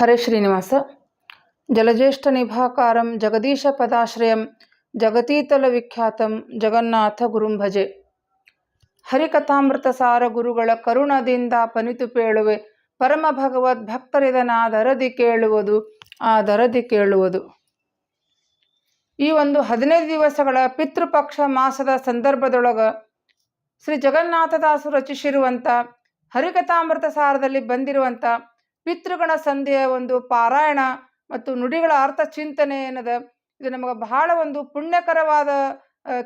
ಹರೇ ಶ್ರೀನಿವಾಸ. ಜಲಜ್ಯೇಷ್ಠ ನಿಭಾಕಾರಂ ಜಗದೀಶ ಪದಾಶ್ರಯಂ ಜಗತೀತಲ ವಿಖ್ಯಾತಂ ಜಗನ್ನಾಥ ಗುರುಂ ಭಜೆ ಹರಿಕಥಾಮೃತ ಸಾರ ಗುರುಗಳ ಕರುಣದಿಂದ ಪನಿತು ಪೇಳುವೆ, ಪರಮ ಭಗವದ್ ಭಕ್ತರಿದನಾದರದಿ ಕೇಳುವುದು ಆ ದರದಿ ಕೇಳುವುದು. ಈ ಒಂದು ಹದಿನೈದು ದಿವಸಗಳ ಪಿತೃಪಕ್ಷ ಮಾಸದ ಸಂದರ್ಭದೊಳಗ ಶ್ರೀ ಜಗನ್ನಾಥದಾಸು ರಚಿಸಿರುವಂಥ ಹರಿಕಥಾಮೃತ ಸಾರದಲ್ಲಿ ಬಂದಿರುವಂಥ ಪಿತೃಗಣ ಸಂಧಿಯ ಒಂದು ಪಾರಾಯಣ ಮತ್ತು ನುಡಿಗಳ ಅರ್ಥ ಚಿಂತನೆ ಏನದ ಇದು ನಮಗೆ ಬಹಳ ಒಂದು ಪುಣ್ಯಕರವಾದ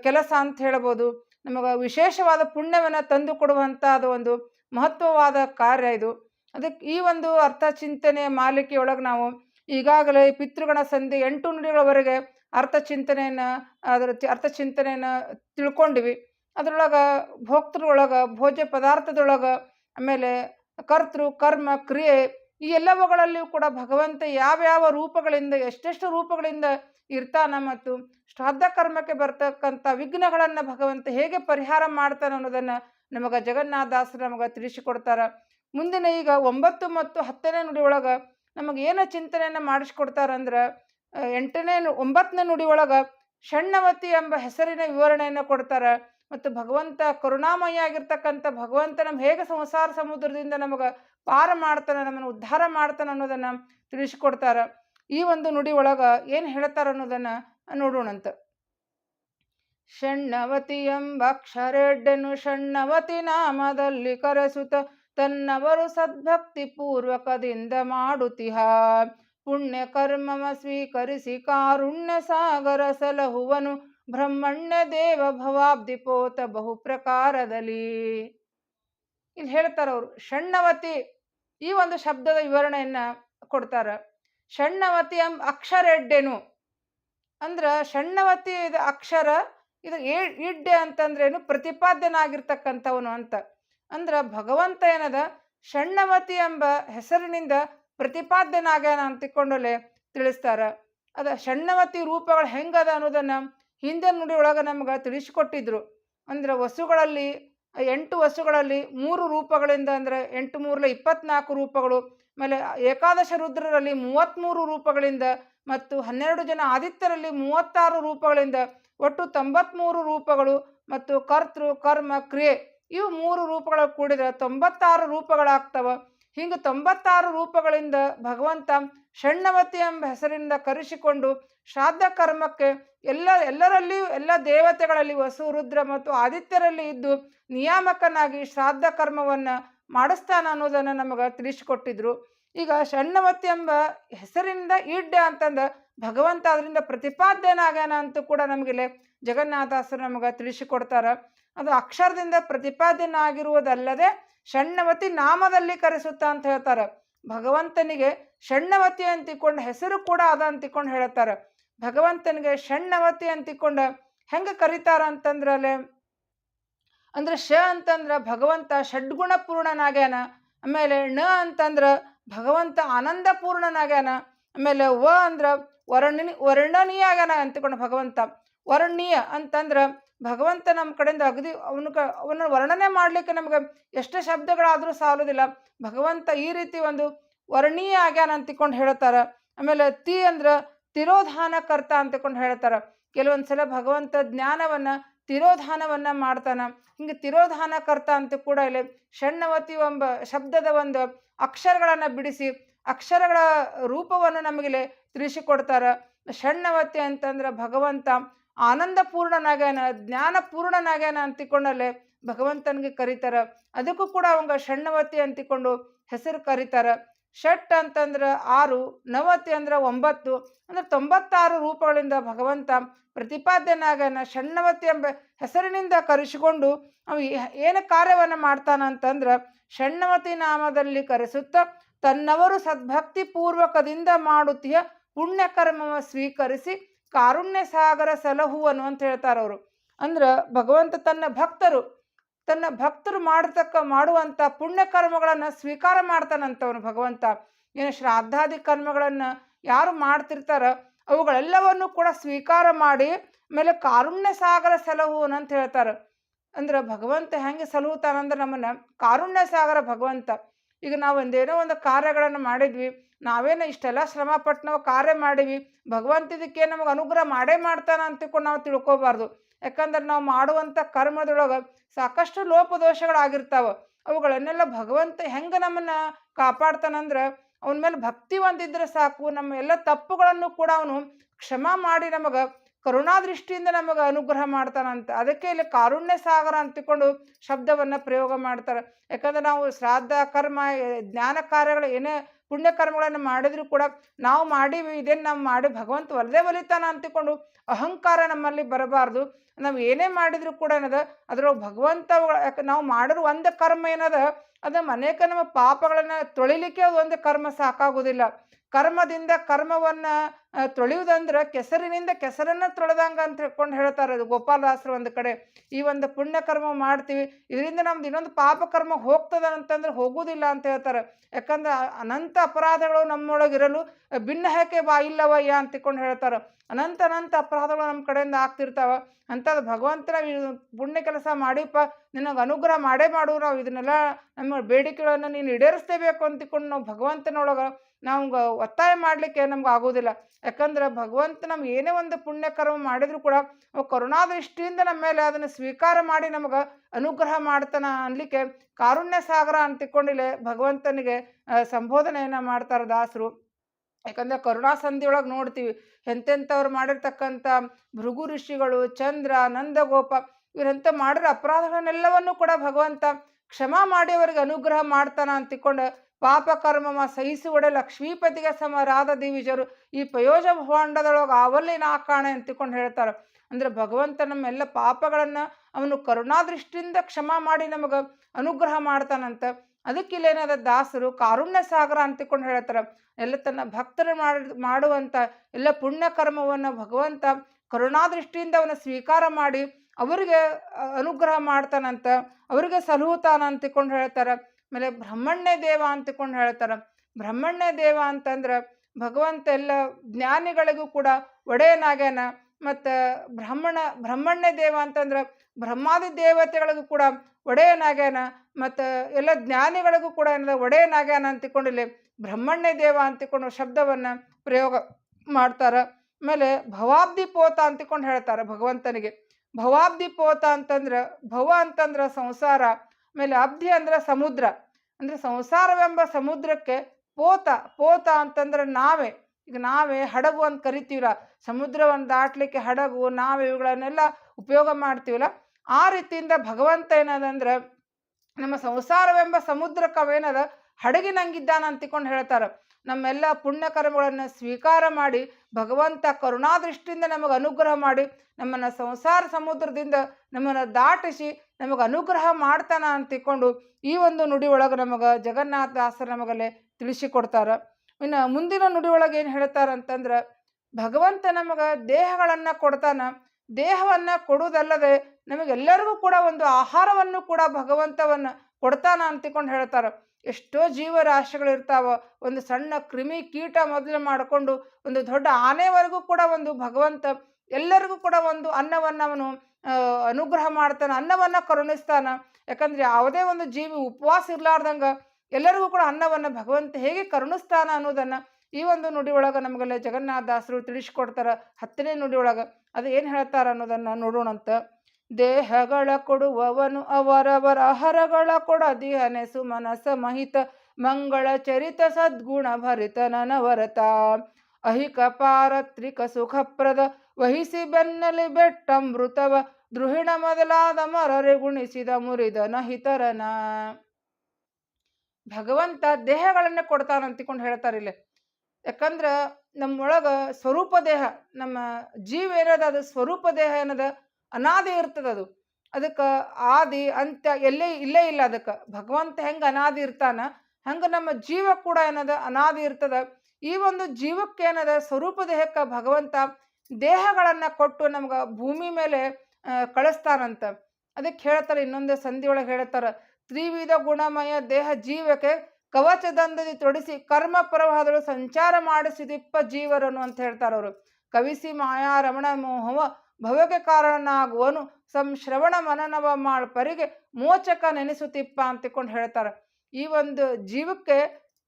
ಕೆಲಸ ಅಂತ ಹೇಳ್ಬೋದು. ನಮಗೆ ವಿಶೇಷವಾದ ಪುಣ್ಯವನ್ನು ತಂದು ಕೊಡುವಂಥದ್ದು ಒಂದು ಮಹತ್ವವಾದ ಕಾರ್ಯ ಇದು. ಅದಕ್ಕೆ ಈ ಒಂದು ಅರ್ಥ ಚಿಂತನೆ ಮಾಲಿಕೆಯೊಳಗೆ ನಾವು ಈಗಾಗಲೇ ಪಿತೃಗಣ ಸಂಧಿ ಎಂಟು ನುಡಿಗಳವರೆಗೆ ಅರ್ಥ ಚಿಂತನೆಯನ್ನು, ಅದರ ಅರ್ಥ ಚಿಂತನೆಯನ್ನು ತಿಳ್ಕೊಂಡಿವಿ. ಅದರೊಳಗೆ ಭೋಕ್ತೃೊಳಗೆ ಭೋಜ್ಯ ಪದಾರ್ಥದೊಳಗೆ ಆಮೇಲೆ ಕರ್ತೃ, ಕರ್ಮ, ಕ್ರಿಯೆ ಈ ಎಲ್ಲವುಗಳಲ್ಲಿಯೂ ಕೂಡ ಭಗವಂತ ಯಾವ್ಯಾವ ರೂಪಗಳಿಂದ, ಎಷ್ಟೆಷ್ಟು ರೂಪಗಳಿಂದ ಇರ್ತಾನ ಮತ್ತು ಶ್ರಾದ್ದ ಕರ್ಮಕ್ಕೆ ಬರ್ತಕ್ಕಂಥ ವಿಘ್ನಗಳನ್ನು ಭಗವಂತ ಹೇಗೆ ಪರಿಹಾರ ಮಾಡ್ತಾನೆ ಅನ್ನೋದನ್ನು ನಮಗೆ ಜಗನ್ನಾಥದಾಸರು ನಮಗೆ ತಿಳಿಸಿಕೊಡ್ತಾರೆ. ಮುಂದಿನ ಈಗ ಒಂಬತ್ತು ಮತ್ತು ಹತ್ತನೇ ನುಡಿ ಒಳಗೆ ನಮಗೆ ಏನು ಚಿಂತನೆಯನ್ನು ಮಾಡಿಸ್ಕೊಡ್ತಾರಂದ್ರೆ ಎಂಟನೇ ಒಂಬತ್ತನೇ ನುಡಿ ಒಳಗೆ ಷಣ್ಣವತಿ ಎಂಬ ಹೆಸರಿನ ವಿವರಣೆಯನ್ನು ಕೊಡ್ತಾರೆ. ಮತ್ತು ಭಗವಂತ ಕರುಣಾಮಯ ಆಗಿರ್ತಕ್ಕಂಥ ಭಗವಂತ ನಮ್ಮ ಹೇಗೆ ಸಂಸಾರ ಸಮುದ್ರದಿಂದ ನಮಗೆ ಪಾರ ಮಾಡ್ತಾನೆ, ನಮ್ಮನ್ನು ಉದ್ಧಾರ ಮಾಡ್ತಾನೆ ಅನ್ನೋದನ್ನು ತಿಳಿಸಿಕೊಡ್ತಾರೆ. ಈ ಒಂದು ನುಡಿ ಒಳಗೆ ಏನು ಹೇಳ್ತಾರೆ ಅನ್ನೋದನ್ನು ನೋಡೋಣಂತ. ಷಣ್ಣವತಿ ಎಂಬ ಅಕ್ಷರೆಡ್ಡನು ಷಣ್ಣವತಿ ನಾಮದಲ್ಲಿ ಕರೆಸುತ್ತ ತನ್ನವರು ಸದ್ಭಕ್ತಿ ಪೂರ್ವಕದಿಂದ ಮಾಡುತ್ತಿಹ ಪುಣ್ಯ ಕರ್ಮವ ಸ್ವೀಕರಿಸಿ ಕಾರುಣ್ಯ ಸಾಗರ ಸಲಹುವನು ಬ್ರಹ್ಮಣ್ಯ ದೇವ ಭವಾಬ್ದಿಪೋತ ಬಹು ಪ್ರಕಾರದಲ್ಲಿ ಇಲ್ಲಿ ಹೇಳ್ತಾರೆ ಅವರು, ಷಣ್ಣವತಿ, ಈ ಒಂದು ಶಬ್ದದ ವಿವರಣೆಯನ್ನ ಕೊಡ್ತಾರ. ಷಣ್ಣವತಿ ಎಂಬ ಅಕ್ಷರ ಎಡ್ಡೆನು ಅಂದ್ರ ಷಣ್ಣವತಿ ಇದು ಅಕ್ಷರ, ಇದು ಇಡ್ಡೆ ಅಂತಂದ್ರೇನು ಪ್ರತಿಪಾದ್ಯನಾಗಿರ್ತಕ್ಕಂಥವನು ಅಂತ. ಅಂದ್ರ ಭಗವಂತ ಏನದ, ಷಣ್ಣವತಿ ಎಂಬ ಹೆಸರಿನಿಂದ ಪ್ರತಿಪಾದ್ಯನಾಗ್ಯಾನ ಅಂತಿಕೊಂಡಲೆ ತಿಳಿಸ್ತಾರ. ಅದ ಷಣ್ಣವತಿ ರೂಪಗಳು ಹೆಂಗದ ಅನ್ನೋದನ್ನ ಹಿಂದೆ ನುಡಿ ಒಳಗೆ ನಮ್ಗೆ ತಿಳಿಸಿಕೊಟ್ಟಿದ್ರು. ಅಂದ್ರೆ ವಸುಗಳಲ್ಲಿ ಎಂಟು ವಸುಗಳಲ್ಲಿ ಮೂರು ರೂಪಗಳಿಂದ ಅಂದರೆ ಎಂಟು ಮೂರಲ ಇಪ್ಪತ್ನಾಲ್ಕು ರೂಪಗಳು, ಆಮೇಲೆ ಏಕಾದಶ ರುದ್ರರಲ್ಲಿ ಮೂವತ್ತ್ಮೂರು ರೂಪಗಳಿಂದ ಮತ್ತು ಹನ್ನೆರಡು ಜನ ಆದಿತ್ಯರಲ್ಲಿ ಮೂವತ್ತಾರು ರೂಪಗಳಿಂದ ಒಟ್ಟು ತೊಂಬತ್ತ್ಮೂರು ರೂಪಗಳು ಮತ್ತು ಕರ್ತೃ, ಕರ್ಮ, ಕ್ರಿಯೆ ಇವು ಮೂರು ರೂಪಗಳ ಕೂಡಿದ್ರೆ ತೊಂಬತ್ತಾರು ರೂಪಗಳಾಗ್ತವ. ಹಿಂಗೆ ತೊಂಬತ್ತಾರು ರೂಪಗಳಿಂದ ಭಗವಂತ ಷಣ್ಣವತಿ ಎಂಬ ಹೆಸರಿಂದ ಕರೆಸಿಕೊಂಡು ಶ್ರಾದ್ದ ಕರ್ಮಕ್ಕೆ ಎಲ್ಲ, ಎಲ್ಲರಲ್ಲಿಯೂ ಎಲ್ಲ ದೇವತೆಗಳಲ್ಲಿ ವಸು, ರುದ್ರ ಮತ್ತು ಆದಿತ್ಯರಲ್ಲಿ ಇದ್ದು ನಿಯಾಮಕನಾಗಿ ಶ್ರಾದ್ದ ಕರ್ಮವನ್ನು ಮಾಡಿಸ್ತಾನ ಅನ್ನೋದನ್ನು ನಮಗೆ ತಿಳಿಸಿಕೊಟ್ಟಿದ್ರು. ಈಗ ಷಣ್ಣವತಿ ಎಂಬ ಹೆಸರಿಂದ ಈಡ್ಯ ಅಂತಂದ ಭಗವಂತ ಅದರಿಂದ ಪ್ರತಿಪಾದ್ಯನಾಗ್ಯಾನ ಅಂತೂ ಕೂಡ ನಮಗಿಲ್ಲಿ ಜಗನ್ನಾಥಾಸರು ನಮಗೆ ತಿಳಿಸಿಕೊಡ್ತಾರ. ಅದು ಅಕ್ಷರದಿಂದ ಪ್ರತಿಪಾದ್ಯನಾಗಿರುವುದಲ್ಲದೆ ಷಣ್ಣವತಿ ನಾಮದಲ್ಲಿ ಕರೆಸುತ್ತ ಅಂತ ಹೇಳ್ತಾರೆ. ಭಗವಂತನಿಗೆ ಷಣ್ಣವತಿ ಅಂತಿಕೊಂಡು ಹೆಸರು ಕೂಡ ಅದ ಅಂತಿಕೊಂಡು ಹೇಳ್ತಾರೆ. ಭಗವಂತನಿಗೆ ಷಣ್ಣವತಿ ಅಂತಿಕೊಂಡು ಹೆಂಗೆ ಕರೀತಾರ ಅಂತಂದ್ರೆ ಅಲ್ಲಿ, ಅಂದ್ರೆ ಶ ಅಂತಂದ್ರೆ ಭಗವಂತ ಷಡ್ಗುಣ ಪೂರ್ಣನಾಗ್ಯಾನ ಆಮೇಲೆ ಣ ಅಂತಂದ್ರೆ ಭಗವಂತ ಆನಂದ ಪೂರ್ಣನಾಗ್ಯಾನ ಆಮೇಲೆ ವ ಅಂದ್ರ ವರ್ಣನಿ ವರ್ಣನೀಯ ಆಗ್ಯಾನ ಅಂತಿಕೊಂಡು ಭಗವಂತ. ವರ್ಣೀಯ ಅಂತಂದ್ರೆ ಭಗವಂತ ನಮ್ಮ ಕಡೆಯಿಂದ ಅಗದಿ ಅವನ ಕ, ಅವನ ವರ್ಣನೆ ಮಾಡಲಿಕ್ಕೆ ನಮ್ಗೆ ಎಷ್ಟು ಶಬ್ದಗಳಾದರೂ ಸಾಲೋದಿಲ್ಲ. ಭಗವಂತ ಈ ರೀತಿ ಒಂದು ವರ್ಣೀಯ ಆಗ್ಯಾನ ಅಂತಿಕೊಂಡು ಹೇಳ್ತಾರೆ. ಆಮೇಲೆ ತಿ ಅಂದ್ರೆ ತಿರೋಧಾನಕರ್ತ ಅಂತಕೊಂಡು ಹೇಳ್ತಾರೆ. ಕೆಲವೊಂದು ಸಲ ಭಗವಂತ ಜ್ಞಾನವನ್ನ ತಿರೋಧಾನವನ್ನ ಮಾಡ್ತಾನ. ಹಿಂಗೆ ತಿರೋಧಾನಕರ್ತ ಅಂತ ಕೂಡ ಇಲ್ಲಿ ಷಣ್ಣವತಿ ಎಂಬ ಶಬ್ದದ ಒಂದು ಅಕ್ಷರಗಳನ್ನು ಬಿಡಿಸಿ ಅಕ್ಷರಗಳ ರೂಪವನ್ನು ನಮಗಿಲ್ಲಿ ತಿಳಿಸಿಕೊಡ್ತಾರ. ಷಣ್ಣವತಿ ಅಂತಂದ್ರೆ ಭಗವಂತ ಆನಂದಪೂರ್ಣನಾಗ್ಯಾನ, ಜ್ಞಾನಪೂರ್ಣನಾಗ್ಯಾನ ಜ್ಞಾನ ಪೂರ್ಣನಾಗ್ಯಾನ ಅಂತಿಕೊಂಡಲ್ಲೇ ಭಗವಂತನಿಗೆ ಕರೀತಾರ. ಅದಕ್ಕೂ ಕೂಡ ಅವಂಗ ಷಣ್ಣವತಿ ಅಂತಿಕೊಂಡು ಹೆಸರು ಕರೀತಾರ. ಷಟ್ ಅಂತಂದ್ರೆ ಆರು, ನವತಿ ಅಂದ್ರೆ ಒಂಬತ್ತು, ಅಂದ್ರೆ ತೊಂಬತ್ತಾರು ರೂಪಗಳಿಂದ ಭಗವಂತ ಪ್ರತಿಪಾದ್ಯನಾಗನ ಷಣ್ಣವತಿ ಎಂಬ ಹೆಸರಿನಿಂದ ಕರೆಸಿಕೊಂಡು ಅವು ಏನು ಕಾರ್ಯವನ್ನು ಮಾಡ್ತಾನಂತಂದ್ರೆ ಷಣ್ಣವತಿ ನಾಮದಲ್ಲಿ ಕರೆಸುತ್ತ, ತನ್ನವರು ಸದ್ಭಕ್ತಿ ಪೂರ್ವಕದಿಂದ ಮಾಡುತ್ತೀಯ ಪುಣ್ಯಕರ್ಮವ ಸ್ವೀಕರಿಸಿ ಕಾರುಣ್ಯ ಸಾಗರ ಸಲಹುವನು ಅಂತ ಹೇಳ್ತಾರೆ ಅವರು ಅಂದ್ರೆ ಭಗವಂತ ತನ್ನ ಭಕ್ತರು. ತನ್ನ ಭಕ್ತರು ಮಾಡತಕ್ಕ ಮಾಡುವಂಥ ಪುಣ್ಯಕರ್ಮಗಳನ್ನು ಸ್ವೀಕಾರ ಮಾಡ್ತಾನಂತವನು ಭಗವಂತ. ಏನು ಶ್ರಾದ್ದಾದಿ ಕರ್ಮಗಳನ್ನು ಯಾರು ಮಾಡ್ತಿರ್ತಾರ ಅವುಗಳೆಲ್ಲವನ್ನು ಕೂಡ ಸ್ವೀಕಾರ ಮಾಡಿ ಆಮೇಲೆ ಕಾರುಣ್ಯ ಸಾಗರ ಸಲಹುವನು ಅಂತ ಹೇಳ್ತಾರೆ. ಅಂದ್ರೆ ಭಗವಂತ ಹೆಂಗೆ ಸಲಹುತ್ತಾನಂದ್ರೆ ನಮ್ಮನ್ನು ಕಾರುಣ್ಯ ಸಾಗರ ಭಗವಂತ. ಈಗ ನಾವು ಒಂದೇನೋ ಒಂದು ಕಾರ್ಯಗಳನ್ನು ಮಾಡಿದ್ವಿ, ನಾವೇನೋ ಇಷ್ಟೆಲ್ಲ ಶ್ರಮ ಪಟ್ಟು ನಾವು ಕಾರ್ಯ ಮಾಡಿವಿ, ಭಗವಂತ ಇದಕ್ಕೆ ನಮಗೆ ಅನುಗ್ರಹ ಮಾಡೇ ಮಾಡ್ತಾನ ಅಂತ ನಾವು ತಿಳ್ಕೊಬಾರ್ದು. ಯಾಕಂದ್ರೆ ನಾವು ಮಾಡುವಂಥ ಕರ್ಮದೊಳಗೆ ಸಾಕಷ್ಟು ಲೋಪದೋಷಗಳಾಗಿರ್ತಾವೆ. ಅವುಗಳನ್ನೆಲ್ಲ ಭಗವಂತ ಹೆಂಗೆ ನಮ್ಮನ್ನು ಕಾಪಾಡ್ತಾನಂದ್ರೆ ಅವನ ಮೇಲೆ ಭಕ್ತಿ ಒಂದಿದ್ರೆ ಸಾಕು, ನಮ್ಮ ಎಲ್ಲ ತಪ್ಪುಗಳನ್ನು ಕೂಡ ಅವನು ಕ್ಷಮ ಮಾಡಿ ನಮಗೆ ಕರುಣಾದೃಷ್ಟಿಯಿಂದ ನಮಗೆ ಅನುಗ್ರಹ ಮಾಡ್ತಾನಂತ. ಅದಕ್ಕೆ ಇಲ್ಲಿ ಕಾರುಣ್ಯ ಸಾಗರ ಅಂತಿಕೊಂಡು ಶಬ್ದವನ್ನು ಪ್ರಯೋಗ ಮಾಡ್ತಾರೆ. ಯಾಕಂದ್ರೆ ನಾವು ಶ್ರಾದ್ದ, ಕರ್ಮ, ಜ್ಞಾನ ಕಾರ್ಯಗಳು ಏನೇ ಪುಣ್ಯ ಮಾಡಿದ್ರು ಕೂಡ ನಾವು ಮಾಡಿ ಇದೇನು ನಾವು ಮಾಡಿ ಭಗವಂತ ಒಲ್ಲದೆ ಒಲಿತಾನ ಅಂತಿಕೊಂಡು ಅಹಂಕಾರ ನಮ್ಮಲ್ಲಿ ಬರಬಾರ್ದು. ನಾವು ಏನೇ ಮಾಡಿದ್ರು ಕೂಡ ಏನದ, ಅದ್ರೊಳಗೆ ಭಗವಂತ ನಾವು ಮಾಡಿರೋ ಒಂದು ಕರ್ಮ ಏನದ ಅದು ಅನೇಕ ನಮ್ಮ ಪಾಪಗಳನ್ನು ತೊಳಿಲಿಕ್ಕೆ ಒಂದು ಕರ್ಮ ಸಾಕಾಗೋದಿಲ್ಲ. ಕರ್ಮದಿಂದ ಕರ್ಮವನ್ನು ತೊಳೆಯುವುದಂದ್ರೆ ಕೆಸರಿನಿಂದ ಕೆಸರನ್ನು ತೊಳೆದಂಗ ಅಂತ ಹೇಳ್ಕೊಂಡು ಹೇಳ್ತಾರೆ ಗೋಪಾಲದಾಸರು ಒಂದು ಕಡೆ. ಈ ಒಂದು ಪುಣ್ಯ ಕರ್ಮ ಮಾಡ್ತೀವಿ, ಇದರಿಂದ ನಮ್ದು ಇನ್ನೊಂದು ಪಾಪ ಕರ್ಮ ಹೋಗ್ತದ ಅಂತಂದ್ರೆ ಹೋಗುವುದಿಲ್ಲ ಅಂತ ಹೇಳ್ತಾರೆ. ಯಾಕಂದ್ರೆ ಅನಂತ ಅಪರಾಧಗಳು ನಮ್ಮೊಳಗಿರಲು ಭಿನ್ನ ಹೇಕೆ ಬಾ, ಇಲ್ಲವಯ್ಯ ಅಂತಿಕೊಂಡು ಹೇಳ್ತಾರೆ. ಅನಂತ ಅನಂತ ಅಪರಾಧಗಳು ನಮ್ಮ ಕಡೆಯಿಂದ ಆಗ್ತಿರ್ತಾವ. ಅಂಥದ್ದು ಭಗವಂತನ ಪುಣ್ಯ ಕೆಲಸ ಮಾಡಿಪ್ಪ, ನಿನಗೆ ಅನುಗ್ರಹ ಮಾಡೇ ಮಾಡು, ನಾವು ಇದನ್ನೆಲ್ಲ ನಮ್ಮ ಬೇಡಿಕೆಗಳನ್ನು ನೀನು ಈಡೇರಿಸ್ಲೇಬೇಕು ಅಂತಿಕೊಂಡು ನಾವು ಭಗವಂತನೊಳಗೆ ನಮ್ಗೆ ಒತ್ತಾಯ ಮಾಡಲಿಕ್ಕೆ ನಮ್ಗೆ ಆಗೋದಿಲ್ಲ. ಯಾಕಂದ್ರೆ ಭಗವಂತ ನಮ್ಗೆ ಏನೇ ಒಂದು ಪುಣ್ಯ ಕರ್ಮ ಮಾಡಿದ್ರು ಕೂಡ ಅವು ಕರುಣಾದೃಷ್ಟಿಯಿಂದ ನಮ್ಮ ಮೇಲೆ ಅದನ್ನು ಸ್ವೀಕಾರ ಮಾಡಿ ನಮಗೆ ಅನುಗ್ರಹ ಮಾಡ್ತಾನ ಅನ್ಲಿಕ್ಕೆ ಕಾರುಣ್ಯ ಸಾಗರ ಅಂತ ಅಂತಿಕೊಂಡಿಲೆ ಭಗವಂತನಿಗೆ ಸಂಬೋಧನೆಯನ್ನ ಸಂಬೋಧನೆಯನ್ನು ಮಾಡ್ತಾರೆ ದಾಸರು. ಯಾಕಂದ್ರೆ ಕರುಣಾ ಸಂಧಿಯೊಳಗೆ ನೋಡ್ತೀವಿ ಎಂತೆಂಥವ್ರು ಮಾಡಿರ್ತಕ್ಕಂಥ ಭೃಗು ಋಷಿಗಳು, ಚಂದ್ರ, ನಂದಗೋಪ ಇವರಂತ ಮಾಡಿರೋ ಅಪರಾಧಗಳನ್ನೆಲ್ಲವನ್ನು ಕೂಡ ಭಗವಂತ ಕ್ಷಮಾ ಮಾಡಿ ಅವರಿಗೆ ಅನುಗ್ರಹ ಮಾಡ್ತಾನ ಅಂತಿಕೊಂಡು ಪಾಪ ಕರ್ಮಮ ಸಹಿಸುವಡೆ ಲಕ್ಷ್ಮೀಪತಿಗೆ ಸಮರಾದ ದಿವಿಜರು. ಈ ಪಯೋಜ ಭವಾಂಡದೊಳಗೆ ಆವಲ್ಲಿ ನಾ ಕಾಣೆ ಅಂತಿಕೊಂಡು ಹೇಳ್ತಾರೆ. ಅಂದ್ರೆ ಭಗವಂತ ನಮ್ಮೆಲ್ಲ ಪಾಪಗಳನ್ನು ಅವನು ಕರುಣಾದೃಷ್ಟಿಯಿಂದ ಕ್ಷಮಾ ಮಾಡಿ ನಮಗೆ ಅನುಗ್ರಹ ಮಾಡ್ತಾನಂತ. ಅದಕ್ಕೆ ಇಲ್ಲೇನಾದ ದಾಸರು ಕಾರುಣ್ಯ ಸಾಗರ ಅಂತಿಕೊಂಡು ಹೇಳ್ತಾರೆ. ಎಲ್ಲ ತನ್ನ ಭಕ್ತರು ಮಾಡಿ ಮಾಡುವಂಥ ಎಲ್ಲ ಪುಣ್ಯ ಕರ್ಮವನ್ನು ಭಗವಂತ ಕರುಣಾದೃಷ್ಟಿಯಿಂದ ಅವನ ಸ್ವೀಕಾರ ಮಾಡಿ ಅವರಿಗೆ ಅನುಗ್ರಹ ಮಾಡ್ತಾನಂತ. ಅವರಿಗೆ ಸಲಹುತ್ತಾನ ಅಂತಿಕೊಂಡು ಹೇಳ್ತಾರೆ. ಆಮೇಲೆ ಬ್ರಹ್ಮಣ್ಯ ದೇವ ಅಂತಕೊಂಡು ಹೇಳ್ತಾರೆ. ಬ್ರಹ್ಮಣ್ಯ ದೇವ ಅಂತಂದ್ರೆ ಭಗವಂತ ಎಲ್ಲ ಜ್ಞಾನಿಗಳಿಗೂ ಕೂಡ ಒಡೆಯನಾಗ್ಯಾನ. ಮತ್ತು ಬ್ರಹ್ಮಣ ಬ್ರಹ್ಮಣ್ಯ ದೇವ ಅಂತಂದ್ರೆ ಬ್ರಹ್ಮಾದಿ ದೇವತೆಗಳಿಗೂ ಕೂಡ ಒಡೆಯನಾಗ್ಯಾನ. ಮತ್ತು ಎಲ್ಲ ಜ್ಞಾನಿಗಳಿಗೂ ಕೂಡ ಏನದ ಒಡೆಯನಾಗ್ಯಾನ ಅಂತಿಕೊಂಡಿಲ್ಲಿ ಬ್ರಹ್ಮಣ್ಯ ದೇವ ಅಂತಿಕೊಂಡು ಶಬ್ದವನ್ನು ಪ್ರಯೋಗ ಮಾಡ್ತಾರೆ. ಆಮೇಲೆ ಭವಾಬ್ದಿ ಪೋತ ಅಂತಿಕೊಂಡು ಹೇಳ್ತಾರೆ ಭಗವಂತನಿಗೆ. ಭವಾಬ್ದಿ ಪೋತ ಅಂತಂದ್ರೆ ಭವ ಅಂತಂದ್ರೆ ಸಂಸಾರ. ಆಮೇಲೆ ಅಬ್ಧಿ ಅಂದ್ರೆ ಸಮುದ್ರ. ಅಂದ್ರೆ ಸಂಸಾರವೆಂಬ ಸಮುದ್ರಕ್ಕೆ ಪೋತ ಪೋತ ಅಂತಂದ್ರೆ ನಾವೇ. ಈಗ ನಾವೇ ಹಡಗು ಅಂತ ಕರಿತೀವಲ್ಲ, ಸಮುದ್ರವನ್ನು ದಾಟ್ಲಿಕ್ಕೆ ಹಡಗು, ನಾವೆ ಇವುಗಳನ್ನೆಲ್ಲ ಉಪಯೋಗ ಮಾಡ್ತೀವಲ್ಲ, ಆ ರೀತಿಯಿಂದ ಭಗವಂತ ಏನದಂದ್ರೆ ನಮ್ಮ ಸಂಸಾರವೆಂಬ ಸಮುದ್ರಕ್ಕೆ ಅವೇನದ, ಹಡಗಿನಂಗಿದ್ದಾನ ಅಂತಿಕೊಂಡು ಹೇಳ್ತಾರೆ. ನಮ್ಮೆಲ್ಲ ಪುಣ್ಯ ಕರ್ಮಗಳನ್ನು ಸ್ವೀಕಾರ ಮಾಡಿ, ಭಗವಂತ ಕರುಣಾದೃಷ್ಟಿಯಿಂದ ನಮಗೆ ಅನುಗ್ರಹ ಮಾಡಿ, ನಮ್ಮನ್ನು ಸಂಸಾರ ಸಮುದ್ರದಿಂದ ನಮ್ಮನ್ನು ದಾಟಿಸಿ ನಮಗೆ ಅನುಗ್ರಹ ಮಾಡ್ತಾನ ಅಂತಿಕೊಂಡು ಈ ಒಂದು ನುಡಿ ಒಳಗೆ ನಮಗೆ ಜಗನ್ನಾಥ ದಾಸರು ನಮಗಲ್ಲೇ ತಿಳಿಸಿಕೊಡ್ತಾರೆ ಇನ್ನು ಮುಂದಿನ ನುಡಿ ಒಳಗೆ ಏನು ಹೇಳ್ತಾರೆ ಅಂತಂದ್ರೆ, ಭಗವಂತ ನಮಗೆ ದೇಹಗಳನ್ನು ಕೊಡ್ತಾನ. ದೇಹವನ್ನು ಕೊಡುವುದಲ್ಲದೆ ನಮಗೆಲ್ಲರಿಗೂ ಕೂಡ ಒಂದು ಆಹಾರವನ್ನು ಕೂಡ ಭಗವಂತವನ್ನು ಕೊಡ್ತಾನ ಅಂತಿಕೊಂಡು ಹೇಳ್ತಾರೆ. ಎಷ್ಟೋ ಜೀವರಾಶಿಗಳಿರ್ತಾವ, ಒಂದು ಸಣ್ಣ ಕ್ರಿಮಿ ಕೀಟ ಮೊದಲು ಮಾಡಿಕೊಂಡು ಒಂದು ದೊಡ್ಡ ಆನೆವರೆಗೂ ಕೂಡ ಒಂದು ಭಗವಂತ ಎಲ್ಲರಿಗೂ ಕೂಡ ಒಂದು ಅನ್ನವನ್ನು ಅವನು ಅನುಗ್ರಹ ಮಾಡ್ತಾನೆ, ಅನ್ನವನ್ನು ಕರುಣಿಸ್ತಾನ. ಯಾಕಂದ್ರೆ ಯಾವುದೇ ಒಂದು ಜೀವಿ ಉಪವಾಸ ಇರ್ಲಾರ್ದಂಗ ಎಲ್ಲರಿಗೂ ಕೂಡ ಅನ್ನವನ್ನು ಭಗವಂತ ಹೇಗೆ ಕರುಣಿಸ್ತಾನ ಅನ್ನೋದನ್ನು ಈ ಒಂದು ನುಡಿ ಒಳಗೆ ನಮಗೆಲ್ಲ ಜಗನ್ನಾಥ ದಾಸರು ತಿಳಿಸ್ಕೊಡ್ತಾರ, ಹತ್ತನೇ ನುಡಿ ಒಳಗೆ. ಅದು ಏನು ಹೇಳ್ತಾರ ಅನ್ನೋದನ್ನು ನೋಡೋಣಂತ. ದೇಹಗಳ ಕೊಡುವವನು ಅವರವರ ಆಹಾರಗಳ ಕೊಡದಿಹನೆ ಮನಸ ಮಹಿತ, ಮಂಗಳ ಚರಿತ ಸದ್ಗುಣ ಭರಿತ ನನವರತ. ಅಹಿಕ ಪಾರತ್ರಿಕ ಸುಖಪ್ರದ ವಹಿಸಿ ಬೆನ್ನಲಿ ಬೆಟ್ಟಮೃತವ ದೃಹಿಣ ಮೊದಲಾದ ಮರರೆ ಗುಣಿಸಿದ ಮುರಿದ ನಹಿತರನ ಭಗವಂತ ದೇಹಗಳನ್ನ ಕೊಡ್ತಾನಂತಿಕೊಂಡು ಹೇಳ್ತಾರೆ ಇಲ್ಲಿ. ಯಾಕಂದ್ರ ನಮ್ಮೊಳಗ ಸ್ವರೂಪ ದೇಹ, ನಮ್ಮ ಜೀವ ಏನದ ಅದು ಸ್ವರೂಪ ದೇಹ ಏನದ ಅನಾದಿ ಇರ್ತದ ಅದು. ಅದಕ್ಕೆ ಆದಿ, ಅಂತ್ಯ ಎಲ್ಲೇ ಇಲ್ಲೇ ಇಲ್ಲ ಅದಕ್ಕೆ. ಭಗವಂತ ಹೆಂಗೆ ಅನಾದಿ ಇರ್ತಾನ? ಹಂಗೆ ನಮ್ಮ ಜೀವ ಕೂಡ ಏನದ ಅನಾದಿ ಇರ್ತದ. ಈ ಒಂದು ಜೀವಕ್ಕೆ ಏನದ ಸ್ವರೂಪ ದೇಹಕ್ಕೆ ಭಗವಂತ ದೇಹಗಳನ್ನು ಕೊಟ್ಟು ನಮ್ಗೆ ಭೂಮಿ ಮೇಲೆ ಕಳಿಸ್ತಾರಂತ ಅದಕ್ಕೆ ಹೇಳ್ತಾರೆ, ಇನ್ನೊಂದು ಸಂಧಿ ಒಳಗೆ ಹೇಳ್ತಾರೆ, ತ್ರಿವಿಧ ಗುಣಮಯ ದೇಹ ಜೀವಕ್ಕೆ ಕವಚದಂದದಿ ತೊಡಿಸಿ ಕರ್ಮ ಪ್ರವಾಹದಳು ಸಂಚಾರ ಮಾಡಿಸಿದಿಪ್ಪ ಜೀವರನು ಅಂತ ಹೇಳ್ತಾರೆ ಅವರು. ಕವಿಸಿ ಮಾಯಾ ರಮಣ ಮೋಹವ ಭವಕ್ಕೆ ಕಾರಣನಾಗುವನು ಸಂಶ್ರವಣ ಮನನವ ಪರಿಗೆ ಮೋಚಕ ನೆನೆಸುತ್ತಿಪ್ಪ ಅಂತಿಕೊಂಡು ಹೇಳ್ತಾರೆ. ಈ ಒಂದು ಜೀವಕ್ಕೆ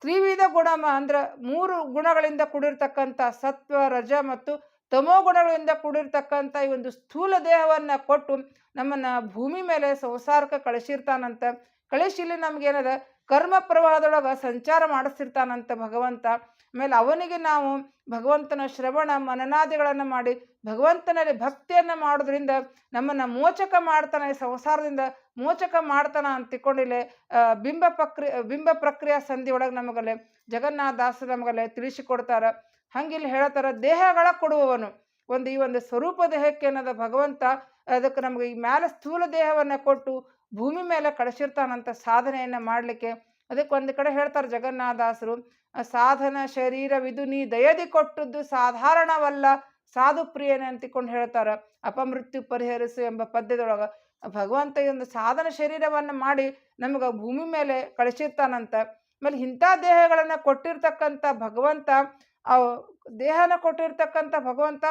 ತ್ರಿವಿಧ ಗುಣಮ ಅಂದ್ರೆ ಮೂರು ಗುಣಗಳಿಂದ ಕೂಡಿರ್ತಕ್ಕಂಥ ಸತ್ವ, ರಜ ಮತ್ತು ತಮೋ ಗುಣಗಳಿಂದ ಕೂಡಿರ್ತಕ್ಕಂಥ ಈ ಒಂದು ಸ್ಥೂಲ ದೇಹವನ್ನ ಕೊಟ್ಟು ನಮ್ಮನ್ನ ಭೂಮಿ ಮೇಲೆ ಸಂಸಾರಕ್ಕೆ ಕಳಿಸಿರ್ತಾನಂತ ಕಳಿಸಿ ಇಲ್ಲಿ ನಮ್ಗೇನದ ಕರ್ಮ ಪ್ರವಾಹದೊಳಗೆ ಸಂಚಾರ ಮಾಡಿಸ್ತಿರ್ತಾನಂತ ಭಗವಂತ. ಆಮೇಲೆ ಅವನಿಗೆ ನಾವು ಭಗವಂತನ ಶ್ರವಣ, ಮನನಾದಿಗಳನ್ನು ಮಾಡಿ ಭಗವಂತನಲ್ಲಿ ಭಕ್ತಿಯನ್ನು ಮಾಡೋದ್ರಿಂದ ನಮ್ಮನ್ನು ಮೋಚಕ ಮಾಡ್ತಾನೆ ಸಂಸಾರದಿಂದ ಮೋಚಕ ಮಾಡ್ತಾನ ಅಂತ ತಿಳ್ಕೊಂಡಿಲ್ಲೇ ಬಿಂಬ ಪ್ರಕ್ರಿಯೆ ಬಿಂಬ ಪ್ರಕ್ರಿಯೆ ಸಂಧಿ ಒಳಗೆ ನಮಗಲ್ಲೇ ಜಗನ್ನಾಥ ದಾಸ ನಮಗಲ್ಲೇ ತಿಳಿಸಿಕೊಡ್ತಾರ. ಹಂಗಿಲ್ಲಿ ಹೇಳತಾರ ದೇಹಗಳ ಕೊಡುವವನು. ಒಂದು ಈ ಒಂದು ಸ್ವರೂಪ ದೇಹಕ್ಕೆ ಅನ್ನೋದು ಭಗವಂತ ಅದಕ್ಕೆ ನಮಗೆ ಈ ಮೇಲೆ ಸ್ಥೂಲ ದೇಹವನ್ನು ಕೊಟ್ಟು ಭೂಮಿ ಮೇಲೆ ಕಳಿಸಿರ್ತಾನಂತ ಸಾಧನೆಯನ್ನು ಮಾಡಲಿಕ್ಕೆ ಅದಕ್ಕೆ ಒಂದು ಕಡೆ ಹೇಳ್ತಾರೆ ಜಗನ್ನಾಥಾಸರು ಸಾಧನ ಶರೀರವಿದು ನೀ ದಯದಿ ಕೊಟ್ಟದ್ದು ಸಾಧಾರಣವಲ್ಲ, ಸಾಧು ಪ್ರಿಯನೇ ಅಂತಿಕೊಂಡು ಹೇಳ್ತಾರೆ. ಅಪಮೃತ್ಯು ಪರಿಹರಿಸು ಎಂಬ ಪದ್ಯದೊಳಗೆ ಭಗವಂತ ಈ ಒಂದು ಸಾಧನ ಶರೀರವನ್ನು ಮಾಡಿ ನಮಗೆ ಭೂಮಿ ಮೇಲೆ ಕಳಿಸಿರ್ತಾನಂತ. ಆಮೇಲೆ ಇಂಥ ದೇಹಗಳನ್ನು ಕೊಟ್ಟಿರ್ತಕ್ಕಂಥ ಭಗವಂತ ದೇಹನ ಕೊಟ್ಟಿರ್ತಕ್ಕಂಥ ಭಗವಂತ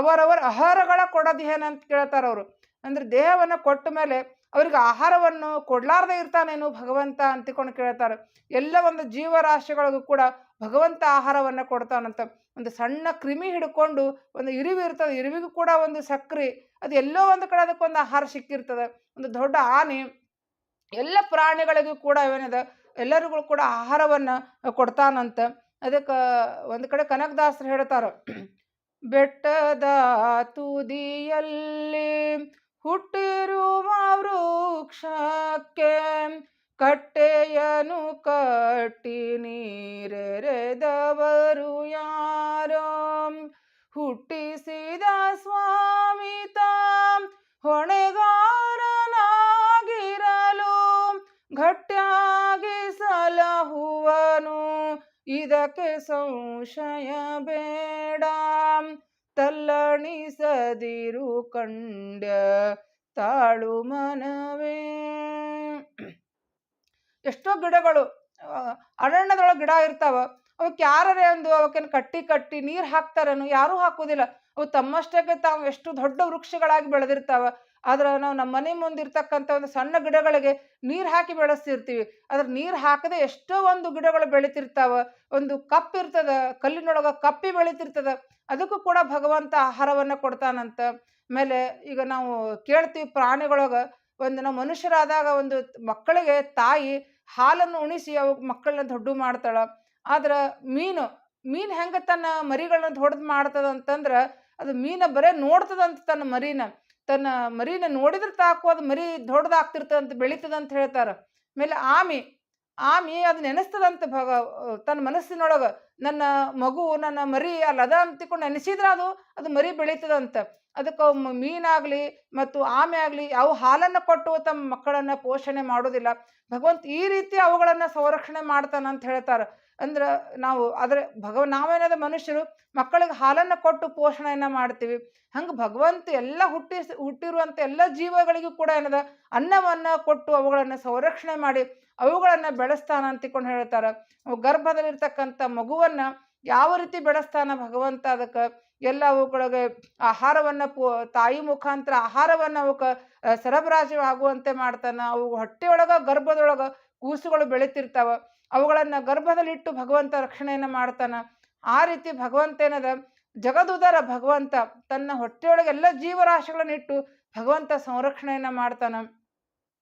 ಅವರವರ ಆಹಾರಗಳ ಕೊಡೋದೇನ ಅಂತ ಕೇಳ್ತಾರೆ ಅವರು. ಅಂದ್ರೆ ದೇಹವನ್ನು ಕೊಟ್ಟ ಮೇಲೆ ಅವ್ರಿಗೆ ಆಹಾರವನ್ನು ಕೊಡ್ಲಾರ್ದೆ ಇರ್ತಾನೇನು ಭಗವಂತ ಅಂತಿಕೊಂಡು ಕೇಳ್ತಾರೆ. ಎಲ್ಲ ಒಂದು ಜೀವರಾಶಿಗಳಿಗೂ ಕೂಡ ಭಗವಂತ ಆಹಾರವನ್ನು ಕೊಡ್ತಾನಂತ. ಒಂದು ಸಣ್ಣ ಕ್ರಿಮಿ ಹಿಡ್ಕೊಂಡು ಒಂದು ಇರಿವಿ ಇರ್ತದೆ, ಇರಿವಿಗೂ ಕೂಡ ಒಂದು ಸಕ್ರೆ, ಅದು ಎಲ್ಲೋ ಒಂದು ಕಡೆ ಅದಕ್ಕೊಂದು ಆಹಾರ ಸಿಕ್ಕಿರ್ತದೆ. ಒಂದು ದೊಡ್ಡ ಆನೆ, ಎಲ್ಲ ಪ್ರಾಣಿಗಳಿಗೂ ಕೂಡ ಏನಿದೆ, ಎಲ್ಲರಿಗೂ ಕೂಡ ಆಹಾರವನ್ನು ಕೊಡ್ತಾನಂತ. ಅದಕ್ಕೆ ಒಂದು ಕಡೆ ಕನಕದಾಸರು ಹೇಳ್ತಾರ, ಬೆಟ್ಟದ ತುದಿಯಲ್ಲಿ ಹುಟ್ಟಿರುವ ವೃಕ್ಷಕ್ಕೆ ಕಟ್ಟೆಯನು ಕಟ್ಟಿ ನೀರೆರೆದವರು ಯಾರೋ ಹುಟ್ಟಿಸಿದ ಸ್ವಾಮಿತ ಇದಕ್ಕೆ ಸಂಶಯ ಬೇಡ. ತಲ್ಲಣಿಸದಿರು ಕಂಡ ತಾಳು ಮನವೇ. ಎಷ್ಟೋ ಗಿಡಗಳು ಅರಣ್ಯದೊಳಗೆ ಗಿಡ ಇರ್ತಾವ. ಅವಕ್ಕೆ ಯಾರೇ ಅಂದು ಅವಕ್ಕೇನು ಕಟ್ಟಿ ಕಟ್ಟಿ ನೀರು ಹಾಕ್ತಾರನು ಯಾರೂ ಹಾಕೋದಿಲ್ಲ ಅವು ತಮ್ಮಷ್ಟಕ್ಕೆ ತಾವು ಎಷ್ಟು ದೊಡ್ಡ ವೃಕ್ಷಗಳಾಗಿ ಬೆಳೆದಿರ್ತಾವ. ಆದ್ರೆ ನಾವು ನಮ್ಮ ಮನೆ ಮುಂದಿರ್ತಕ್ಕಂಥ ಒಂದು ಸಣ್ಣ ಗಿಡಗಳಿಗೆ ನೀರು ಹಾಕಿ ಬೆಳೆಸ್ತಿರ್ತೀವಿ. ಅದ್ರ ನೀರು ಹಾಕದೆ ಎಷ್ಟೋ ಒಂದು ಗಿಡಗಳು ಬೆಳಿತಿರ್ತಾವ. ಒಂದು ಕಪ್ಪು ಇರ್ತದ, ಕಲ್ಲಿನೊಳಗ ಕಪ್ಪಿ ಬೆಳಿತಿರ್ತದ. ಅದಕ್ಕೂ ಕೂಡ ಭಗವಂತ ಆಹಾರವನ್ನ ಕೊಡ್ತಾನಂತ. ಆಮೇಲೆ ಈಗ ನಾವು ಕೇಳ್ತೀವಿ ಪ್ರಾಣಿಗಳೊಳಗ, ಒಂದು ನಾವು ಮನುಷ್ಯರಾದಾಗ ಒಂದು ಮಕ್ಕಳಿಗೆ ತಾಯಿ ಹಾಲನ್ನು ಉಣಿಸಿ ಅವು ಮಕ್ಕಳನ್ನ ದೊಡ್ಡ ಮಾಡ್ತಾಳ. ಆದ್ರೆ ಮೀನು ಮೀನು ಹೆಂಗೆ ತನ್ನ ಮರಿಗಳನ್ನ ದೊಡ್ಡದು ಮಾಡ್ತದ ಅಂತಂದ್ರೆ ಅದು ಮೀನ ಬರೇ ನೋಡ್ತದಂತ ತನ್ನ ಮರಿನ. ತನ್ನ ಮರಿನ ನೋಡಿದ್ರೆ ತಾಕು, ಅದು ಮರಿ ದೊಡ್ಡದಾಗ್ತಿರ್ತದಂತ ಬೆಳೀತದಂತ ಹೇಳ್ತಾರೆ. ಆಮೇಲೆ ಆಮಿ ಆಮಿ ಅದು ನೆನೆಸ್ತದಂತ ಭಗ, ತನ್ನ ಮನಸ್ಸಿನೊಳಗೆ, ನನ್ನ ಮಗು ನನ್ನ ಮರಿ ಅಲ್ಲ ಅದ ಅಂತಿಕೊಂಡು ನೆನೆಸಿದ್ರೆ ಅದು ಅದು ಮರಿ ಬೆಳೀತದಂತ. ಅದಕ್ಕೆ ಮೀನಾಗಲಿ ಮತ್ತು ಆಮೆ ಆಗಲಿ ಅವು ಹಾಲನ್ನು ಕೊಟ್ಟು ತಮ್ಮ ಮಕ್ಕಳನ್ನ ಪೋಷಣೆ ಮಾಡೋದಿಲ್ಲ. ಭಗವಂತ ಈ ರೀತಿ ಅವುಗಳನ್ನ ಸಂರಕ್ಷಣೆ ಮಾಡ್ತಾನ ಅಂತ ಹೇಳ್ತಾರೆ. ಅಂದ್ರೆ ನಾವು ಆದರೆ ಭಗವ ನಾವೇನಾದ ಮನುಷ್ಯರು ಮಕ್ಕಳಿಗೆ ಹಾಲನ್ನು ಕೊಟ್ಟು ಪೋಷಣೆಯನ್ನು ಮಾಡ್ತೀವಿ. ಹಂಗೆ ಭಗವಂತ ಎಲ್ಲ ಹುಟ್ಟಿ ಹುಟ್ಟಿರುವಂಥ ಎಲ್ಲ ಜೀವಗಳಿಗೂ ಕೂಡ ಏನದ ಅನ್ನವನ್ನ ಕೊಟ್ಟು ಅವುಗಳನ್ನು ಸಂರಕ್ಷಣೆ ಮಾಡಿ ಅವುಗಳನ್ನು ಬೆಳೆಸ್ತಾನ ಅಂತಿಕೊಂಡು ಹೇಳ್ತಾರೆ. ಗರ್ಭದಲ್ಲಿರ್ತಕ್ಕಂಥ ಮಗುವನ್ನ ಯಾವ ರೀತಿ ಬೆಳೆಸ್ತಾನ ಭಗವಂತ ಅದಕ್ಕೆ? ಎಲ್ಲ ಅವುಗಳಿಗೆ ಆಹಾರವನ್ನ ಪೋ, ತಾಯಿ ಮುಖಾಂತರ ಆಹಾರವನ್ನ ಅವಕ್ಕೆ, ಸರಬರಾಜು ಆಗುವಂತೆ ಮಾಡ್ತಾನೆ. ಅವು ಹೊಟ್ಟೆಯೊಳಗ, ಗರ್ಭದೊಳಗೆ ಕೂಸುಗಳು ಬೆಳಿತಿರ್ತಾವ. ಅವುಗಳನ್ನ ಗರ್ಭದಲ್ಲಿಟ್ಟು ಭಗವಂತ ರಕ್ಷಣೆಯನ್ನು ಮಾಡ್ತಾನ. ಆ ರೀತಿ ಭಗವಂತ ಏನದ ಜಗದುದರ ಭಗವಂತ ತನ್ನ ಹೊಟ್ಟೆಯೊಳಗೆ ಎಲ್ಲ ಜೀವರಾಶಿಗಳನ್ನ ಇಟ್ಟು ಭಗವಂತ ಸಂರಕ್ಷಣೆಯನ್ನ ಮಾಡ್ತಾನ.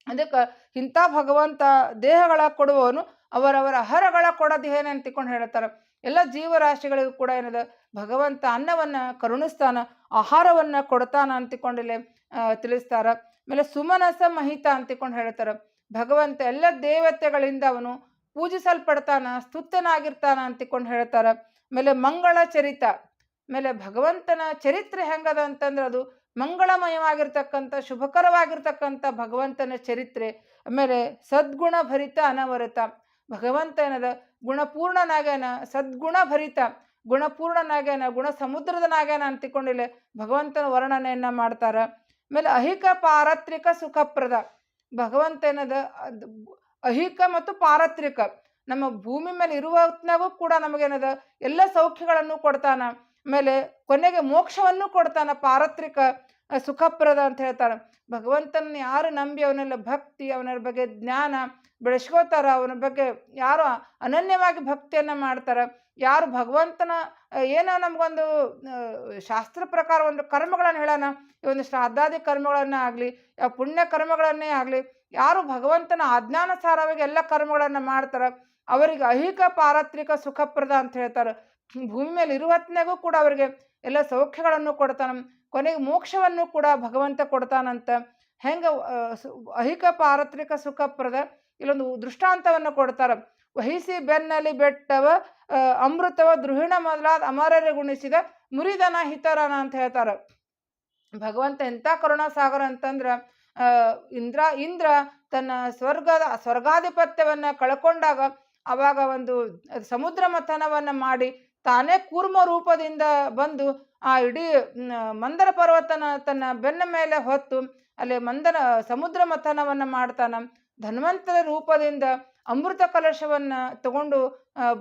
ಅದಕ್ಕೆ ಇಂಥ ಭಗವಂತ ದೇಹಗಳ ಕೊಡುವವನು ಅವರವರ ಆಹಾರಗಳ ಕೊಡೋದು ಅಂತ ತಿಳ್ಕೊಂಡು ಹೇಳ್ತಾರೆ. ಎಲ್ಲ ಜೀವರಾಶಿಗಳಿಗೂ ಕೂಡ ಏನದ ಭಗವಂತ ಅನ್ನವನ್ನ ಕರುಣಿಸ್ತಾನ, ಆಹಾರವನ್ನ ಕೊಡ್ತಾನ ಅಂತಿಕೊಂಡಿಲ್ಲಿ ತಿಳಿಸ್ತಾರ. ಆಮೇಲೆ ಸುಮನಸ ಮಹಿತ ಅಂತಿಕೊಂಡು ಹೇಳ್ತಾರೆ. ಭಗವಂತ ಎಲ್ಲ ದೇವತೆಗಳಿಂದ ಅವನು ಪೂಜಿಸಲ್ಪಡ್ತಾನ, ಸ್ತುತ್ಯನಾಗಿರ್ತಾನ ಅಂತಿಕೊಂಡು ಹೇಳ್ತಾರ. ಆಮೇಲೆ ಮಂಗಳ ಚರಿತ. ಆಮೇಲೆ ಭಗವಂತನ ಚರಿತ್ರೆ ಹೆಂಗದ ಅಂತಂದ್ರೆ ಅದು ಮಂಗಳಮಯವಾಗಿರ್ತಕ್ಕಂಥ, ಶುಭಕರವಾಗಿರ್ತಕ್ಕಂಥ ಭಗವಂತನ ಚರಿತ್ರೆ. ಆಮೇಲೆ ಸದ್ಗುಣ ಭರಿತ ಅನವರತ. ಭಗವಂತ ಏನದ? ಗುಣಪೂರ್ಣನಾಗ್ಯಾನ ಸದ್ಗುಣ ಭರಿತ ಗುಣಪೂರ್ಣನಾಗ್ಯಾನ ಗುಣ ಸಮುದ್ರದನಾಗ್ಯಾನ ಅಂತಿಕೊಂಡಿಲ್ಲ ಭಗವಂತನ ವರ್ಣನೆಯನ್ನ ಮಾಡ್ತಾರ. ಆಮೇಲೆ ಅಹಿಕ ಪಾರತ್ರಿಕ ಸುಖಪ್ರದ. ಭಗವಂತ ಏನದ? ಅಹಿಕ ಮತ್ತು ಪಾರತ್ರಿಕ. ನಮ್ಮ ಭೂಮಿ ಮೇಲೆ ಇರುವ ಹೊತ್ನಾಗೂ ಕೂಡ ನಮಗೇನದ ಎಲ್ಲ ಸೌಖ್ಯಗಳನ್ನು ಕೊಡ್ತಾನ. ಆಮೇಲೆ ಕೊನೆಗೆ ಮೋಕ್ಷವನ್ನು ಕೊಡ್ತಾನ ಪಾರತ್ರಿಕ ಸುಖಪ್ರದ ಅಂತ ಹೇಳ್ತಾರೆ. ಭಗವಂತನ ಯಾರು ನಂಬಿ ಅವನೆಲ್ಲ? ಭಕ್ತಿ, ಅವನ ಬಗ್ಗೆ ಜ್ಞಾನ, ಬೆಳೆಸ್ಕೋತಾರ, ಅವನ ಬಗ್ಗೆ ಯಾರು ಅನನ್ಯವಾಗಿ ಭಕ್ತಿಯನ್ನು ಮಾಡ್ತಾರೆ? ಯಾರು ಭಗವಂತನ ಏನೋ ನಮಗೊಂದು ಶಾಸ್ತ್ರ ಪ್ರಕಾರ ಒಂದು ಕರ್ಮಗಳನ್ನು ಹೇಳೋಣ. ಈ ಒಂದು ಶ್ರಾದ್ದಾದಿ ಕರ್ಮಗಳನ್ನೇ ಆಗಲಿ ಪುಣ್ಯ ಕರ್ಮಗಳನ್ನೇ ಆಗಲಿ ಯಾರು ಭಗವಂತನ ಆಜ್ಞಾನುಸಾರವಾಗಿ ಎಲ್ಲ ಕರ್ಮಗಳನ್ನು ಮಾಡ್ತಾರೆ ಅವರಿಗೆ ಅಹಿಕ ಪಾರತ್ರಿಕ ಸುಖಪ್ರದ ಅಂತ ಹೇಳ್ತಾರೆ. ಭೂಮಿ ಮೇಲೆ ಇರುವ ಕೂಡ ಅವರಿಗೆ ಎಲ್ಲ ಸೌಖ್ಯಗಳನ್ನು ಕೊಡ್ತಾನೆ. ಕೊನೆಗೆ ಮೋಕ್ಷವನ್ನು ಕೂಡ ಭಗವಂತ ಕೊಡ್ತಾನಂತ. ಹೆಂಗೆ ಅಹಿಕ ಪಾರತ್ರಿಕ ಸುಖಪ್ರದ ಇಲ್ಲೊಂದು ದೃಷ್ಟಾಂತವನ್ನು ಕೊಡ್ತಾರೆ. ವಹಿಸಿ ಬೆನ್ನಲ್ಲಿ ಬೆಟ್ಟವ ಅಮೃತವ, ದೃಹಿಣ ಮೊದಲಾದ ಅಮರರೆ ಗುಣಿಸಿದ ಮುರಿದನ ಹಿತರನ ಅಂತ ಹೇಳ್ತಾರೆ. ಭಗವಂತ ಎಂಥ ಕರುಣಾಸಾಗರ ಅಂತಂದ್ರೆ ಇಂದ್ರ ಇಂದ್ರ ತನ್ನ ಸ್ವರ್ಗದ, ಸ್ವರ್ಗಾಧಿಪತ್ಯವನ್ನ ಕಳ್ಕೊಂಡಾಗ ಅವಾಗ ಒಂದು ಸಮುದ್ರ ಮಥನವನ್ನ ಮಾಡಿ ತಾನೇ ಕೂರ್ಮ ರೂಪದಿಂದ ಬಂದು ಆ ಇಡೀ ಮಂದರ ಪರ್ವತನ ತನ್ನ ಬೆನ್ನ ಮೇಲೆ ಹೊತ್ತು ಅಲ್ಲಿ ಮಂದರ ಸಮುದ್ರ ಮಥನವನ್ನ ಮಾಡ್ತಾನ. ಧನ್ವಂತರ ರೂಪದಿಂದ ಅಮೃತ ಕಲಶವನ್ನ ತಗೊಂಡು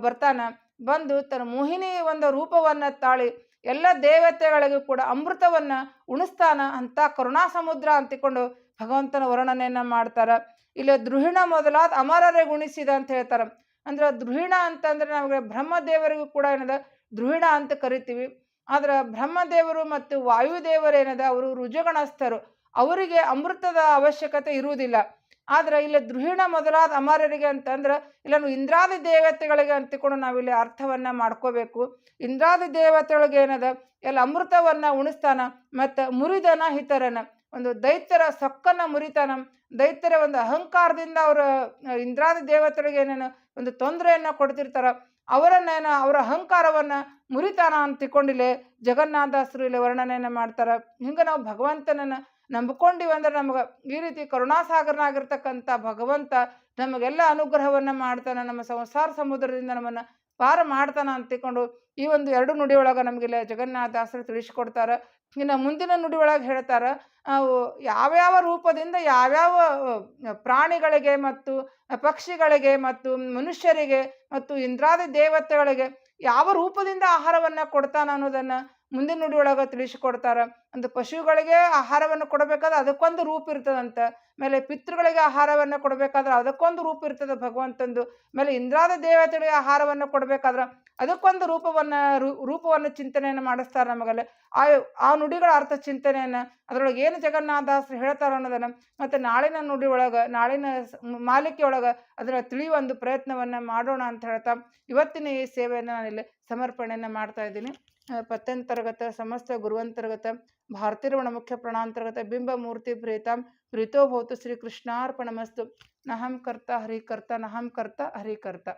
ಬರ್ತಾನ. ಬಂದು ತನ್ನ ಮೋಹಿನಿ ಒಂದು ರೂಪವನ್ನ ತಾಳಿ ಎಲ್ಲ ದೇವತೆಗಳಿಗೂ ಕೂಡ ಅಮೃತವನ್ನ ಉಣಿಸ್ತಾನ ಅಂತ ಕರುಣಾ ಸಮುದ್ರ ಅಂತಿಕೊಂಡು ಭಗವಂತನ ವರ್ಣನೆಯನ್ನ ಮಾಡ್ತಾರೆ. ಇಲ್ಲಿ ದೃಹಿಣ ಮೊದಲಾದ ಅಮರರೇ ಗುಣಿಸಿದ ಅಂತ ಹೇಳ್ತಾರೆ. ಅಂದ್ರೆ ದ್ರುಹಿಣ ಅಂತಂದ್ರೆ ನಮಗೆ ಬ್ರಹ್ಮದೇವರಿಗೂ ಕೂಡ ಏನದ ದ್ರುಹಿಣ ಅಂತ ಕರಿತೀವಿ. ಆದ್ರೆ ಬ್ರಹ್ಮದೇವರು ಮತ್ತು ವಾಯುದೇವರು ಏನದ ಅವರು ರುಜುಗಣಸ್ಥರು ಅವರಿಗೆ ಅಮೃತದ ಅವಶ್ಯಕತೆ ಇರುವುದಿಲ್ಲ. ಆದ್ರೆ ಇಲ್ಲಿ ದ್ರುಹಿಣ ಮೊದಲಾದ ಅಮರರಿಗೆ ಅಂತಂದ್ರೆ ಇಲ್ಲ ಇಂದ್ರಾದಿ ದೇವತೆಗಳಿಗೆ ಅಂತಿಕೊಂಡು ನಾವಿಲ್ಲಿ ಅರ್ಥವನ್ನ ಮಾಡ್ಕೋಬೇಕು. ಇಂದ್ರಾದಿ ದೇವತೆಗಳಿಗೆ ಏನದ ಎಲ್ಲ ಅಮೃತವನ್ನ ಉಣಿಸ್ತಾನ ಮತ್ತು ಮುರಿದನ ಹಿತರನ ಒಂದು ದೈತ್ಯರ ಸೊಕ್ಕನ್ನು ಮುರಿತಾನ ದೈತ್ಯರ ಒಂದು ಅಹಂಕಾರದಿಂದ ಅವರ ಇಂದ್ರಾದಿ ದೇವತೆಗಳಿಗೆ ಏನೇನು ಒಂದು ತೊಂದರೆಯನ್ನು ಕೊಡ್ತಿರ್ತಾರ ಅವರನ್ನೇನು ಅವರ ಅಹಂಕಾರವನ್ನ ಮುರಿತಾನ ಅಂತ ತಿಳ್ಕೊಂಡಿಲ್ಲೇ ಜಗನ್ನಾಥಾಸರು ಇಲ್ಲಿ ವರ್ಣನೆಯನ್ನ ಮಾಡ್ತಾರ, ಹಿಂಗೆ ನಾವು ಭಗವಂತನನ್ನ ನಂಬ್ಕೊಂಡಿವಂದ್ರೆ ನಮ್ಗೆ ಈ ರೀತಿ ಕರುಣಾಸಾಗರನಾಗಿರ್ತಕ್ಕಂಥ ಭಗವಂತ ನಮಗೆಲ್ಲ ಅನುಗ್ರಹವನ್ನ ಮಾಡ್ತಾನ, ನಮ್ಮ ಸಂಸಾರ ಸಮುದ್ರದಿಂದ ನಮ್ಮನ್ನ ಪಾರ ಮಾಡ್ತಾನ ಅಂತ ತಿಳ್ಕೊಂಡು ಈ ಒಂದು ಎರಡು ನುಡಿಯೊಳಗೆ ಇಲ್ಲಿ ಜಗನ್ನಾಥಾಸರು ತಿಳಿಸ್ಕೊಡ್ತಾರ. ಇನ್ನು ಮುಂದಿನ ನುಡಿಯೊಳಗೆ ಹೇಳ್ತಾರ, ಅವು ಯಾವ್ಯಾವ ರೂಪದಿಂದ ಯಾವ್ಯಾವ ಪ್ರಾಣಿಗಳಿಗೆ ಮತ್ತು ಪಕ್ಷಿಗಳಿಗೆ ಮತ್ತು, ಮನುಷ್ಯರಿಗೆ ಮತ್ತು ಇಂದ್ರಾದಿ ದೇವತೆಗಳಿಗೆ ಯಾವ ರೂಪದಿಂದ ಆಹಾರವನ್ನ ಕೊಡ್ತಾನ ಅನ್ನೋದನ್ನ ಮುಂದಿನ ನುಡಿಯೊಳಗೆ ತಿಳಿಸಿಕೊಡ್ತಾರ. ಒಂದು ಪಶುಗಳಿಗೆ ಆಹಾರವನ್ನು ಕೊಡಬೇಕಾದ್ರೆ ಅದಕ್ಕೊಂದು ರೂಪ ಇರ್ತದಂತ. ಮೇಲೆ ಪಿತೃಗಳಿಗೆ ಆಹಾರವನ್ನು ಕೊಡಬೇಕಾದ್ರೆ ಅದಕ್ಕೊಂದು ರೂಪ ಇರ್ತದೆ ಭಗವಂತಂದು. ಮೇಲೆ ಇಂದ್ರಾದ ದೇವತೆಗಳಿಗೆ ಆಹಾರವನ್ನು ಕೊಡಬೇಕಾದ್ರೆ ಅದಕ್ಕೊಂದು ರೂಪವನ್ನ ರೂಪವನ್ನು ಚಿಂತನೆಯನ್ನು ಮಾಡಿಸ್ತಾರೆ ನಮಗಲ್ಲಿ. ಆ ಆ ನುಡಿಗಳ ಅರ್ಥ ಚಿಂತನೆಯನ್ನು ಅದರೊಳಗೆ ಏನು ಜಗನ್ನಾಥಾಸರು ಹೇಳ್ತಾರ ಅನ್ನೋದನ್ನು ಮತ್ತೆ ನಾಳಿನ ನುಡಿ ಒಳಗೆ ನಾಳಿನ ಮಾಲಿಕೆಯೊಳಗೆ ಮಾಲಿಕೆ ಅದರ ತಿಳಿಯುವ ಒಂದು ಪ್ರಯತ್ನವನ್ನ ಮಾಡೋಣ ಅಂತ ಹೇಳ್ತಾ ಇವತ್ತಿನ ಈ ಸೇವೆಯನ್ನು ನಾನಿಲ್ಲಿ ಸಮರ್ಪಣೆಯನ್ನು ಮಾಡ್ತಾ ಇದ್ದೀನಿ. ಪತ್ಯಂತರ್ಗತ ಸಮಸ್ತ ಗುರುವಂತರ್ಗತ ಭಾರತೀರಮಣ ಮುಖ್ಯ ಪ್ರಣಾಂತರ್ಗತ ಬಿಂಬ ಮೂರ್ತಿ ಪ್ರೀತಾಂ ಪ್ರೀತೋ ಭವತು ಶ್ರೀ ಕೃಷ್ಣಾರ್ಪಣಮಸ್ತು ನಹಂ ಕರ್ತ ಹರಿ ಕರ್ತ ನಹಂ ಕರ್ತ ಹರಿ ಕರ್ತ